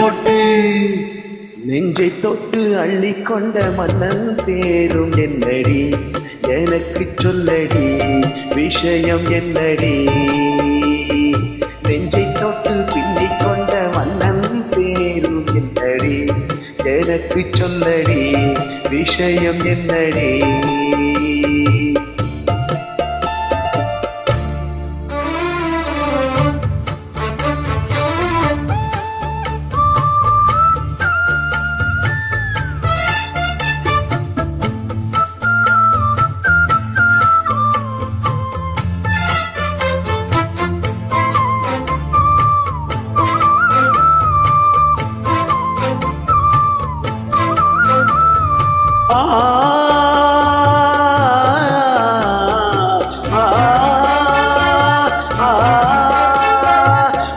தொட்டு நெஞ்சை தொட்டு அள்ளி கொண்ட மன்னன் தேரும் என்னடி? எனக்கு சொல்லடி விஷயம் என்னடி? நெஞ்சை தொட்டு பின்னிக் கொண்ட மன்னன் தேரும் என்னடி? எனக்கு சொல்லடி விஷயம் என்னடி?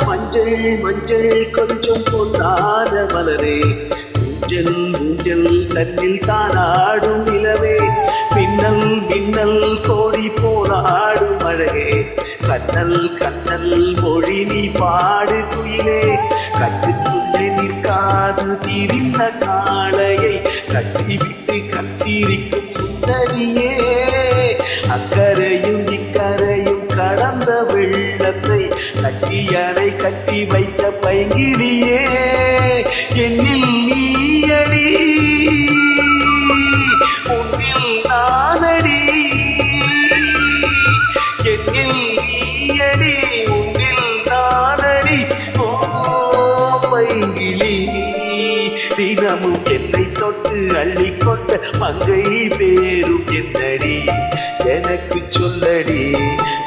மஞ்சள் மஞ்சள் கொஞ்சம் பொன்னாத மலரே. ஊஞ்சல் ஊஞ்சல் தன்னில் தானாடும் நிலவே. மின்னல் மின்னல் கோடி போராடும் அழகே. கண்ணல் கண்ணல் மொழி நீ பாடு குயிலே. கட்டுக்குள்ளே நிற்காது திரிந்த காளையை கட்டிவிட்டு கச்சிரிக்கும் சுந்தரியே. அக்கரையும் இக்கரையும் கடந்த வெள்ளத்தை கட்டியணை கட்டி வைத்த பைங்கிரி பைங்கிளி தினமும் என்னை தொட்டு அள்ளிக்கொண்ட மங்கை பேரும் என்னடி? எனக்கு சொல்லடி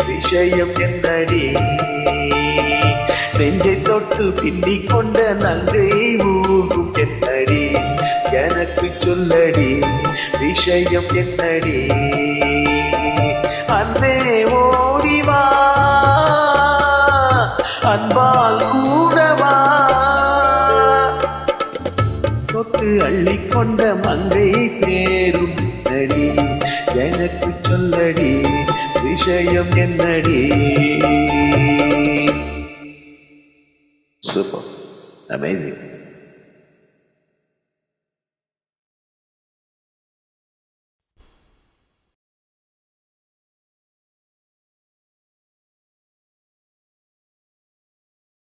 விஷயம் என்னடி? நெஞ்சை தொட்டு பின்னிக் கொண்ட நங்கை ஊகும் என்னடி? எனக்கு சொல்லடி விஷயம் என்னடி? அன்பே ஓடிவா அன்பால் கூ தொட்டு அள்ளிக்கொண்ட மங்கை பேரும் நடி எனக்கு சொல்லடி விஷயம் என்னடி? சூப்பர். அமேசிங்